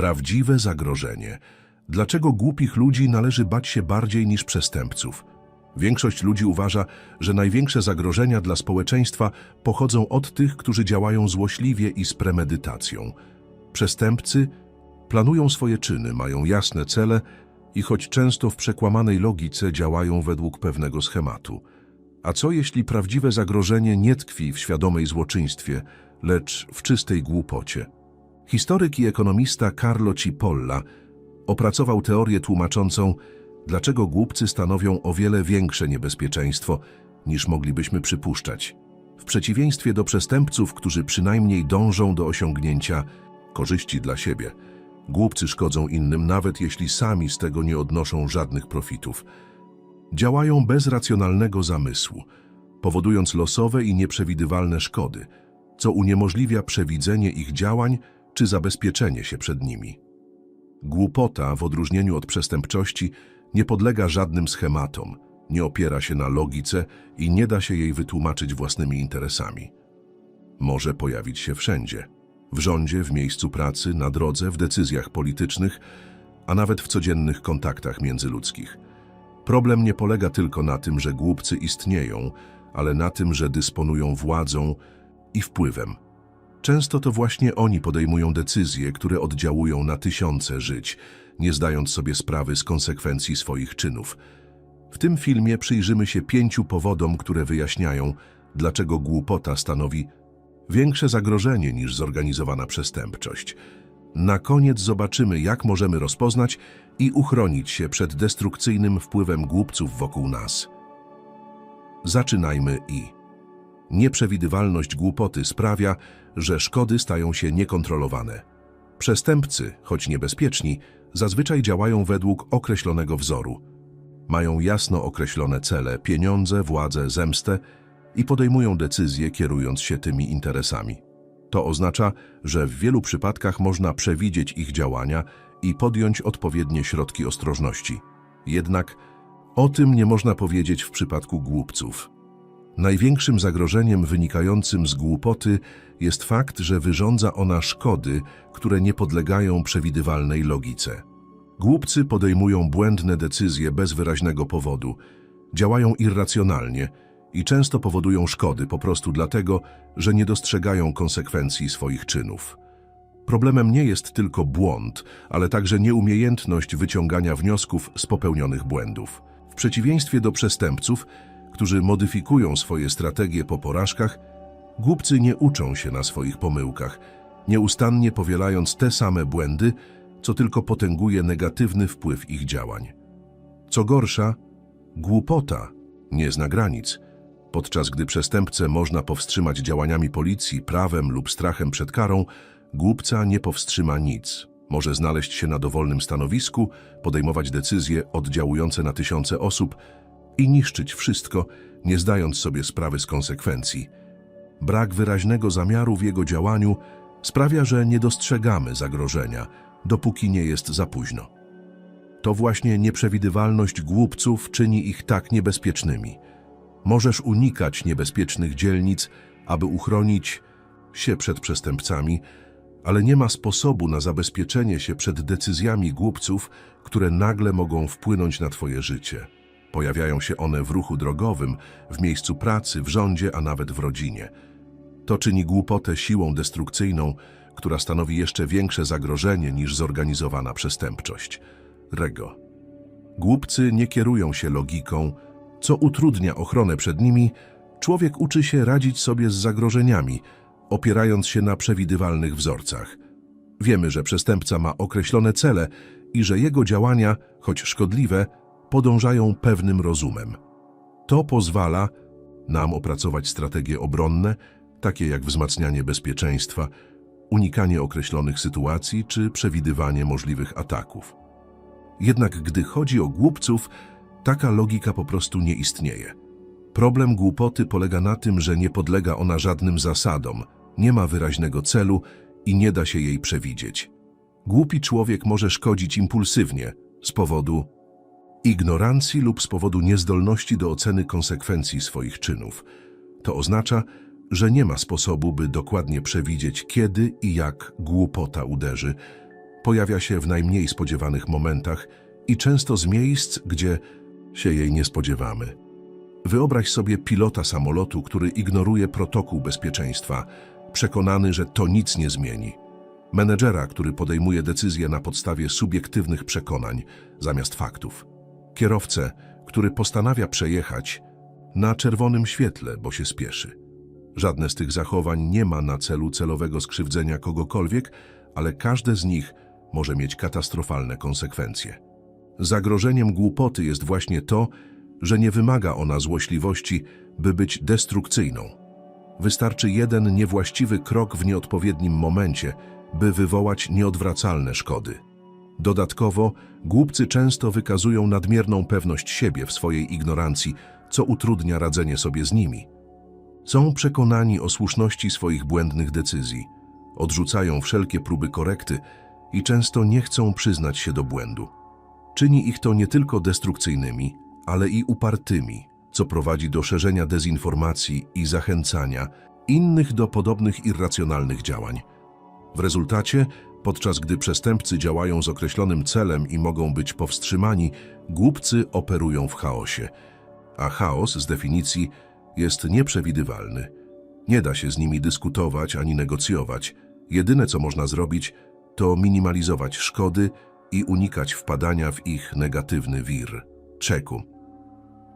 Prawdziwe zagrożenie. Dlaczego głupich ludzi należy bać się bardziej niż przestępców? Większość ludzi uważa, że największe zagrożenia dla społeczeństwa pochodzą od tych, którzy działają złośliwie i z premedytacją. Przestępcy planują swoje czyny, mają jasne cele i choć często w przekłamanej logice działają według pewnego schematu. A co jeśli prawdziwe zagrożenie nie tkwi w świadomej złoczyństwie, lecz w czystej głupocie? Historyk i ekonomista Carlo Cipolla opracował teorię tłumaczącą, dlaczego głupcy stanowią o wiele większe niebezpieczeństwo, niż moglibyśmy przypuszczać. W przeciwieństwie do przestępców, którzy przynajmniej dążą do osiągnięcia korzyści dla siebie, głupcy szkodzą innym, nawet jeśli sami z tego nie odnoszą żadnych profitów. Działają bez racjonalnego zamysłu, powodując losowe i nieprzewidywalne szkody, co uniemożliwia przewidzenie ich działań czy zabezpieczenie się przed nimi. Głupota, w odróżnieniu od przestępczości, nie podlega żadnym schematom, nie opiera się na logice i nie da się jej wytłumaczyć własnymi interesami. Może pojawić się wszędzie. W rządzie, w miejscu pracy, na drodze, w decyzjach politycznych, a nawet w codziennych kontaktach międzyludzkich. Problem nie polega tylko na tym, że głupcy istnieją, ale na tym, że dysponują władzą i wpływem. Często to właśnie oni podejmują decyzje, które oddziałują na tysiące żyć, nie zdając sobie sprawy z konsekwencji swoich czynów. W tym filmie przyjrzymy się pięciu powodom, które wyjaśniają, dlaczego głupota stanowi większe zagrożenie niż zorganizowana przestępczość. Na koniec zobaczymy, jak możemy rozpoznać i uchronić się przed destrukcyjnym wpływem głupców wokół nas. Zaczynajmy i... Nieprzewidywalność głupoty sprawia, że szkody stają się niekontrolowane. Przestępcy, choć niebezpieczni, zazwyczaj działają według określonego wzoru. Mają jasno określone cele, pieniądze, władzę, zemstę i podejmują decyzje kierując się tymi interesami. To oznacza, że w wielu przypadkach można przewidzieć ich działania i podjąć odpowiednie środki ostrożności. Jednak o tym nie można powiedzieć w przypadku głupców. Największym zagrożeniem wynikającym z głupoty jest fakt, że wyrządza ona szkody, które nie podlegają przewidywalnej logice. Głupcy podejmują błędne decyzje bez wyraźnego powodu, działają irracjonalnie i często powodują szkody po prostu dlatego, że nie dostrzegają konsekwencji swoich czynów. Problemem nie jest tylko błąd, ale także nieumiejętność wyciągania wniosków z popełnionych błędów. W przeciwieństwie do przestępców, którzy modyfikują swoje strategie po porażkach, głupcy nie uczą się na swoich pomyłkach, nieustannie powielając te same błędy, co tylko potęguje negatywny wpływ ich działań. Co gorsza, głupota nie zna granic, podczas gdy przestępcę można powstrzymać działaniami policji, prawem lub strachem przed karą, głupca nie powstrzyma nic. Może znaleźć się na dowolnym stanowisku, podejmować decyzje oddziałujące na tysiące osób, i niszczyć wszystko, nie zdając sobie sprawy z konsekwencji. Brak wyraźnego zamiaru w jego działaniu sprawia, że nie dostrzegamy zagrożenia, dopóki nie jest za późno. To właśnie nieprzewidywalność głupców czyni ich tak niebezpiecznymi. Możesz unikać niebezpiecznych dzielnic, aby uchronić się przed przestępcami, ale nie ma sposobu na zabezpieczenie się przed decyzjami głupców, które nagle mogą wpłynąć na Twoje życie. Pojawiają się one w ruchu drogowym, w miejscu pracy, w rządzie, a nawet w rodzinie. To czyni głupotę siłą destrukcyjną, która stanowi jeszcze większe zagrożenie niż zorganizowana przestępczość. Rego. Głupcy nie kierują się logiką, co utrudnia ochronę przed nimi, człowiek uczy się radzić sobie z zagrożeniami, opierając się na przewidywalnych wzorcach. Wiemy, że przestępca ma określone cele i że jego działania, choć szkodliwe, podążają pewnym rozumem. To pozwala nam opracować strategie obronne, takie jak wzmacnianie bezpieczeństwa, unikanie określonych sytuacji czy przewidywanie możliwych ataków. Jednak gdy chodzi o głupców, taka logika po prostu nie istnieje. Problem głupoty polega na tym, że nie podlega ona żadnym zasadom, nie ma wyraźnego celu i nie da się jej przewidzieć. Głupi człowiek może szkodzić impulsywnie z powodu ignorancji lub z powodu niezdolności do oceny konsekwencji swoich czynów. To oznacza, że nie ma sposobu, by dokładnie przewidzieć, kiedy i jak głupota uderzy. Pojawia się w najmniej spodziewanych momentach i często z miejsc, gdzie się jej nie spodziewamy. Wyobraź sobie pilota samolotu, który ignoruje protokół bezpieczeństwa, przekonany, że to nic nie zmieni. Menedżera, który podejmuje decyzje na podstawie subiektywnych przekonań zamiast faktów. Kierowcę, który postanawia przejechać na czerwonym świetle, bo się spieszy. Żadne z tych zachowań nie ma na celu celowego skrzywdzenia kogokolwiek, ale każde z nich może mieć katastrofalne konsekwencje. Zagrożeniem głupoty jest właśnie to, że nie wymaga ona złośliwości, by być destrukcyjną. Wystarczy jeden niewłaściwy krok w nieodpowiednim momencie, by wywołać nieodwracalne szkody. Dodatkowo, głupcy często wykazują nadmierną pewność siebie w swojej ignorancji, co utrudnia radzenie sobie z nimi. Są przekonani o słuszności swoich błędnych decyzji, odrzucają wszelkie próby korekty i często nie chcą przyznać się do błędu. Czyni ich to nie tylko destrukcyjnymi, ale i upartymi, co prowadzi do szerzenia dezinformacji i zachęcania innych do podobnych irracjonalnych działań. W rezultacie, podczas gdy przestępcy działają z określonym celem i mogą być powstrzymani, głupcy operują w chaosie. A chaos z definicji jest nieprzewidywalny. Nie da się z nimi dyskutować ani negocjować. Jedyne, co można zrobić, to minimalizować szkody i unikać wpadania w ich negatywny wir. Czeku.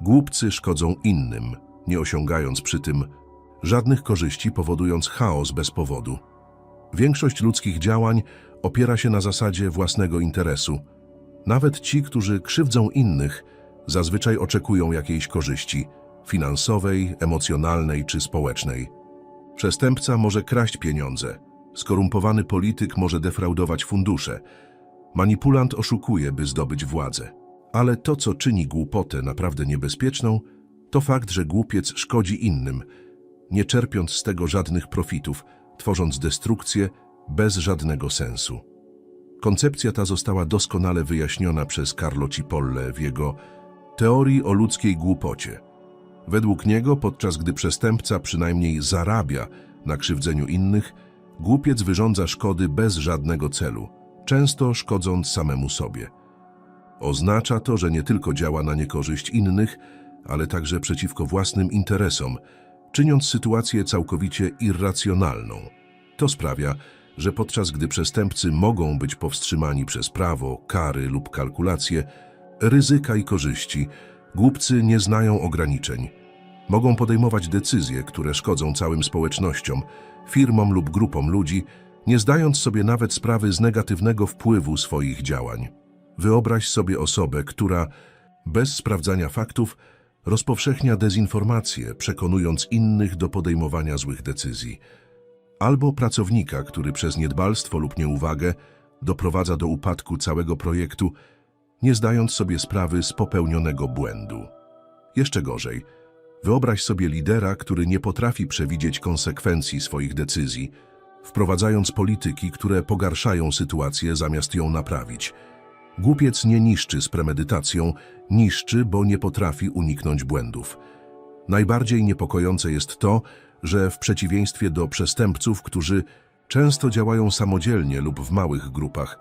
Głupcy szkodzą innym, nie osiągając przy tym żadnych korzyści, powodując chaos bez powodu. Większość ludzkich działań opiera się na zasadzie własnego interesu. Nawet ci, którzy krzywdzą innych, zazwyczaj oczekują jakiejś korzyści finansowej, emocjonalnej czy społecznej. Przestępca może kraść pieniądze, skorumpowany polityk może defraudować fundusze, manipulant oszukuje, by zdobyć władzę. Ale to, co czyni głupotę naprawdę niebezpieczną, to fakt, że głupiec szkodzi innym, nie czerpiąc z tego żadnych profitów, tworząc destrukcję bez żadnego sensu. Koncepcja ta została doskonale wyjaśniona przez Carlo Cipolle w jego teorii o ludzkiej głupocie. Według niego, podczas gdy przestępca przynajmniej zarabia na krzywdzeniu innych, głupiec wyrządza szkody bez żadnego celu, często szkodząc samemu sobie. Oznacza to, że nie tylko działa na niekorzyść innych, ale także przeciwko własnym interesom, czyniąc sytuację całkowicie irracjonalną. To sprawia, że podczas gdy przestępcy mogą być powstrzymani przez prawo, kary lub kalkulacje, ryzyka i korzyści, głupcy nie znają ograniczeń. Mogą podejmować decyzje, które szkodzą całym społecznościom, firmom lub grupom ludzi, nie zdając sobie nawet sprawy z negatywnego wpływu swoich działań. Wyobraź sobie osobę, która bez sprawdzania faktów rozpowszechnia dezinformację, przekonując innych do podejmowania złych decyzji. Albo pracownika, który przez niedbalstwo lub nieuwagę doprowadza do upadku całego projektu, nie zdając sobie sprawy z popełnionego błędu. Jeszcze gorzej, wyobraź sobie lidera, który nie potrafi przewidzieć konsekwencji swoich decyzji, wprowadzając polityki, które pogarszają sytuację zamiast ją naprawić. Głupiec nie niszczy z premedytacją, niszczy, bo nie potrafi uniknąć błędów. Najbardziej niepokojące jest to, że w przeciwieństwie do przestępców, którzy często działają samodzielnie lub w małych grupach,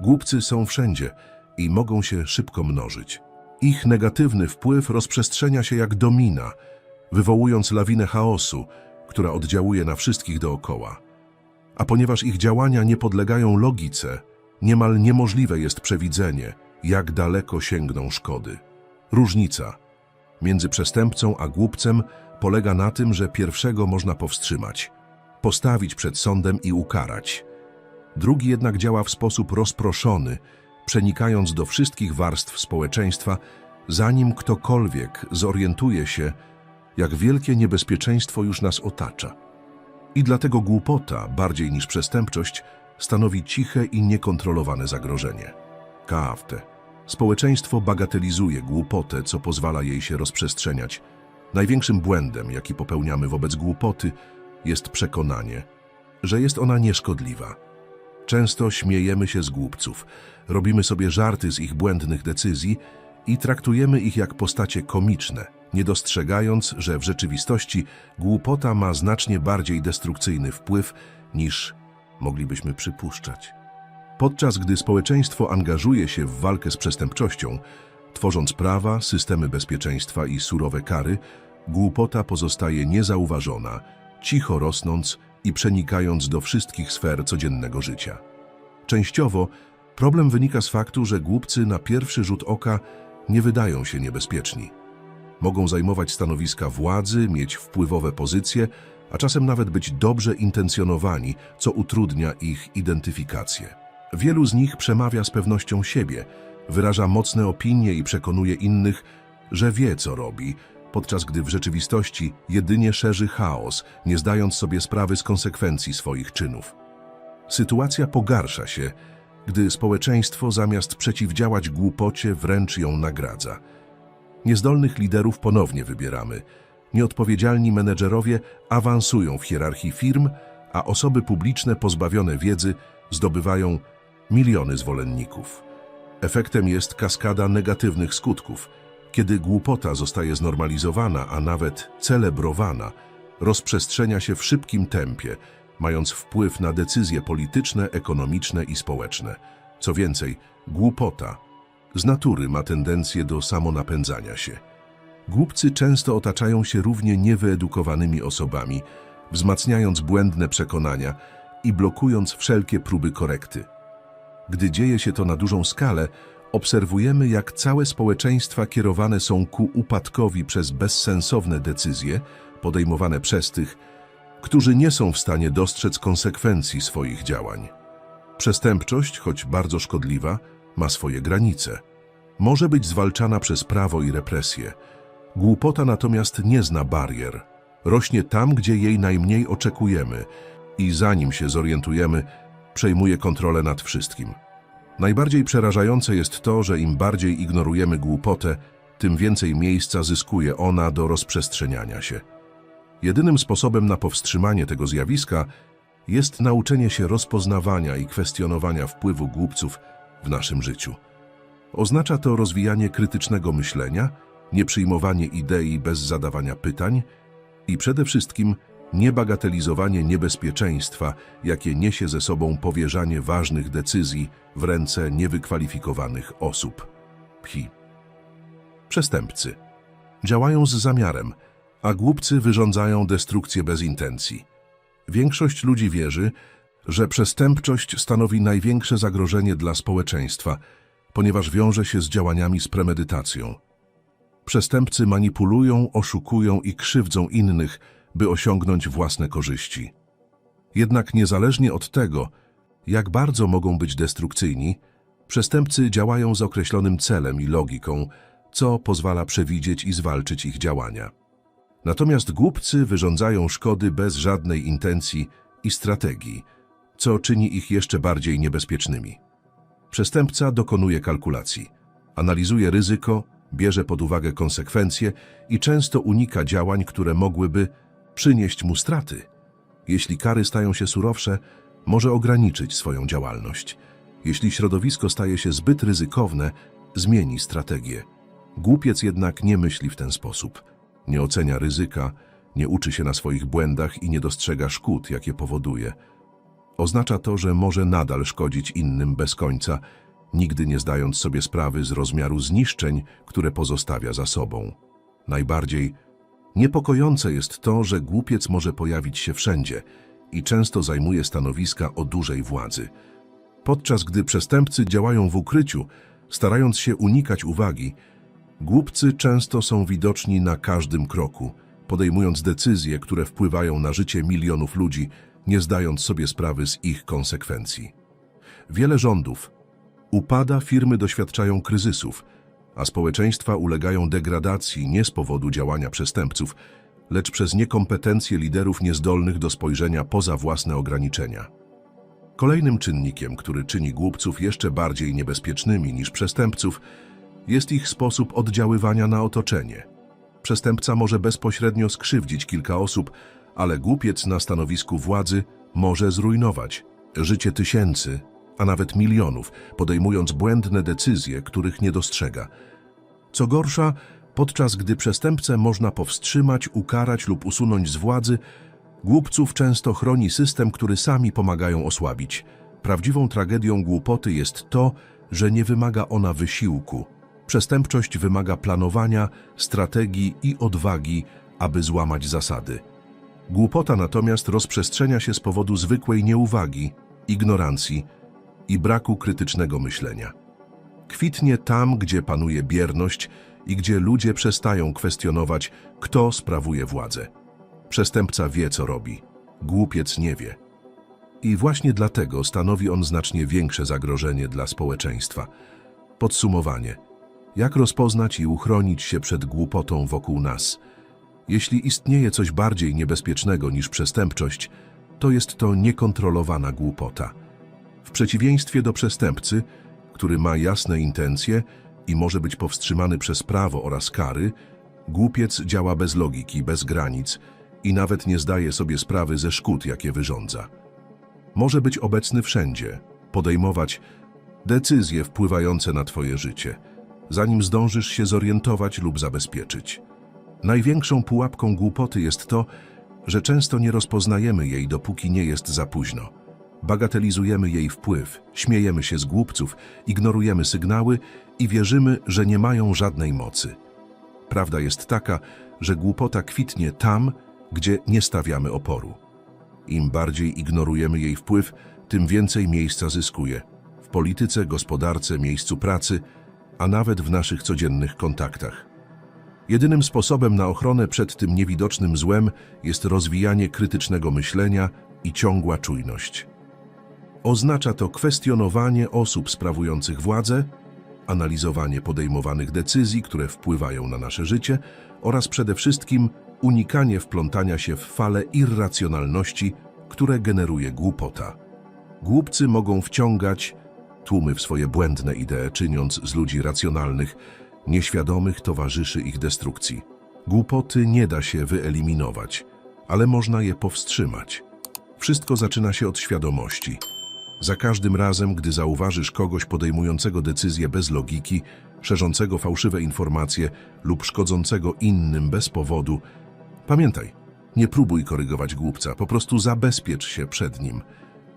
głupcy są wszędzie i mogą się szybko mnożyć. Ich negatywny wpływ rozprzestrzenia się jak domina, wywołując lawinę chaosu, która oddziałuje na wszystkich dookoła. A ponieważ ich działania nie podlegają logice, niemal niemożliwe jest przewidzenie, jak daleko sięgną szkody. Różnica między przestępcą a głupcem polega na tym, że pierwszego można powstrzymać, postawić przed sądem i ukarać. Drugi jednak działa w sposób rozproszony, przenikając do wszystkich warstw społeczeństwa, zanim ktokolwiek zorientuje się, jak wielkie niebezpieczeństwo już nas otacza. I dlatego głupota, bardziej niż przestępczość, stanowi ciche i niekontrolowane zagrożenie. Kaawte. Społeczeństwo bagatelizuje głupotę, co pozwala jej się rozprzestrzeniać. Największym błędem, jaki popełniamy wobec głupoty, jest przekonanie, że jest ona nieszkodliwa. Często śmiejemy się z głupców, robimy sobie żarty z ich błędnych decyzji i traktujemy ich jak postacie komiczne, nie dostrzegając, że w rzeczywistości głupota ma znacznie bardziej destrukcyjny wpływ niż moglibyśmy przypuszczać. Podczas gdy społeczeństwo angażuje się w walkę z przestępczością, tworząc prawa, systemy bezpieczeństwa i surowe kary, głupota pozostaje niezauważona, cicho rosnąc i przenikając do wszystkich sfer codziennego życia. Częściowo problem wynika z faktu, że głupcy na pierwszy rzut oka nie wydają się niebezpieczni. Mogą zajmować stanowiska władzy, mieć wpływowe pozycje, a czasem nawet być dobrze intencjonowani, co utrudnia ich identyfikację. Wielu z nich przemawia z pewnością siebie, wyraża mocne opinie i przekonuje innych, że wie, co robi, podczas gdy w rzeczywistości jedynie szerzy chaos, nie zdając sobie sprawy z konsekwencji swoich czynów. Sytuacja pogarsza się, gdy społeczeństwo zamiast przeciwdziałać głupocie wręcz ją nagradza. Niezdolnych liderów ponownie wybieramy. Nieodpowiedzialni menedżerowie awansują w hierarchii firm, a osoby publiczne pozbawione wiedzy zdobywają miliony zwolenników. Efektem jest kaskada negatywnych skutków. Kiedy głupota zostaje znormalizowana, a nawet celebrowana, rozprzestrzenia się w szybkim tempie, mając wpływ na decyzje polityczne, ekonomiczne i społeczne. Co więcej, głupota z natury ma tendencję do samonapędzania się. Głupcy często otaczają się równie niewyedukowanymi osobami, wzmacniając błędne przekonania i blokując wszelkie próby korekty. Gdy dzieje się to na dużą skalę, obserwujemy, jak całe społeczeństwa kierowane są ku upadkowi przez bezsensowne decyzje podejmowane przez tych, którzy nie są w stanie dostrzec konsekwencji swoich działań. Przestępczość, choć bardzo szkodliwa, ma swoje granice. Może być zwalczana przez prawo i represje. Głupota natomiast nie zna barier. Rośnie tam, gdzie jej najmniej oczekujemy i zanim się zorientujemy, przejmuje kontrolę nad wszystkim. Najbardziej przerażające jest to, że im bardziej ignorujemy głupotę, tym więcej miejsca zyskuje ona do rozprzestrzeniania się. Jedynym sposobem na powstrzymanie tego zjawiska jest nauczenie się rozpoznawania i kwestionowania wpływu głupców w naszym życiu. Oznacza to rozwijanie krytycznego myślenia, nieprzyjmowanie idei bez zadawania pytań i przede wszystkim niebagatelizowanie niebezpieczeństwa, jakie niesie ze sobą powierzanie ważnych decyzji w ręce niewykwalifikowanych osób. Phi. Przestępcy działają z zamiarem, a głupcy wyrządzają destrukcję bez intencji. Większość ludzi wierzy, że przestępczość stanowi największe zagrożenie dla społeczeństwa, ponieważ wiąże się z działaniami z premedytacją. Przestępcy manipulują, oszukują i krzywdzą innych, by osiągnąć własne korzyści. Jednak niezależnie od tego, jak bardzo mogą być destrukcyjni, przestępcy działają z określonym celem i logiką, co pozwala przewidzieć i zwalczyć ich działania. Natomiast głupcy wyrządzają szkody bez żadnej intencji i strategii, co czyni ich jeszcze bardziej niebezpiecznymi. Przestępca dokonuje kalkulacji, analizuje ryzyko, bierze pod uwagę konsekwencje i często unika działań, które mogłyby przynieść mu straty. Jeśli kary stają się surowsze, może ograniczyć swoją działalność. Jeśli środowisko staje się zbyt ryzykowne, zmieni strategię. Głupiec jednak nie myśli w ten sposób. Nie ocenia ryzyka, nie uczy się na swoich błędach i nie dostrzega szkód, jakie powoduje. Oznacza to, że może nadal szkodzić innym bez końca, nigdy nie zdając sobie sprawy z rozmiaru zniszczeń, które pozostawia za sobą. Najbardziej niepokojące jest to, że głupiec może pojawić się wszędzie i często zajmuje stanowiska o dużej władzy. Podczas gdy przestępcy działają w ukryciu, starając się unikać uwagi, Głupcy często są widoczni na każdym kroku, podejmując decyzje, które wpływają na życie milionów ludzi, nie zdając sobie sprawy z ich konsekwencji. Wiele rządów upada, firmy doświadczają kryzysów, a społeczeństwa ulegają degradacji nie z powodu działania przestępców, lecz przez niekompetencje liderów niezdolnych do spojrzenia poza własne ograniczenia. Kolejnym czynnikiem, który czyni głupców jeszcze bardziej niebezpiecznymi niż przestępców, jest ich sposób oddziaływania na otoczenie. Przestępca może bezpośrednio skrzywdzić kilka osób, ale głupiec na stanowisku władzy może zrujnować życie tysięcy, a nawet milionów, podejmując błędne decyzje, których nie dostrzega. Co gorsza, podczas gdy przestępcę można powstrzymać, ukarać lub usunąć z władzy, głupców często chroni system, który sami pomagają osłabić. Prawdziwą tragedią głupoty jest to, że nie wymaga ona wysiłku. Przestępczość wymaga planowania, strategii i odwagi, aby złamać zasady. Głupota natomiast rozprzestrzenia się z powodu zwykłej nieuwagi, ignorancji i braku krytycznego myślenia. Kwitnie tam, gdzie panuje bierność i gdzie ludzie przestają kwestionować, kto sprawuje władzę. Przestępca wie, co robi, głupiec nie wie. I właśnie dlatego stanowi on znacznie większe zagrożenie dla społeczeństwa. Podsumowanie. Jak rozpoznać i uchronić się przed głupotą wokół nas? Jeśli istnieje coś bardziej niebezpiecznego niż przestępczość, to jest to niekontrolowana głupota. W przeciwieństwie do przestępcy, który ma jasne intencje i może być powstrzymany przez prawo oraz kary, głupiec działa bez logiki, bez granic i nawet nie zdaje sobie sprawy ze szkód, jakie wyrządza. Może być obecny wszędzie, podejmować decyzje wpływające na Twoje życie, zanim zdążysz się zorientować lub zabezpieczyć. Największą pułapką głupoty jest to, że często nie rozpoznajemy jej, dopóki nie jest za późno. Bagatelizujemy jej wpływ, śmiejemy się z głupców, ignorujemy sygnały i wierzymy, że nie mają żadnej mocy. Prawda jest taka, że głupota kwitnie tam, gdzie nie stawiamy oporu. Im bardziej ignorujemy jej wpływ, tym więcej miejsca zyskuje w polityce, gospodarce, miejscu pracy, a nawet w naszych codziennych kontaktach. Jedynym sposobem na ochronę przed tym niewidocznym złem jest rozwijanie krytycznego myślenia i ciągła czujność. Oznacza to kwestionowanie osób sprawujących władzę, analizowanie podejmowanych decyzji, które wpływają na nasze życie oraz przede wszystkim unikanie wplątania się w fale irracjonalności, które generuje głupota. Głupcy mogą wciągać tłumy w swoje błędne idee, czyniąc z ludzi racjonalnych, nieświadomych towarzyszy ich destrukcji. Głupoty nie da się wyeliminować, ale można je powstrzymać. Wszystko zaczyna się od świadomości. Za każdym razem, gdy zauważysz kogoś podejmującego decyzje bez logiki, szerzącego fałszywe informacje lub szkodzącego innym bez powodu, pamiętaj, nie próbuj korygować głupca, po prostu zabezpiecz się przed nim –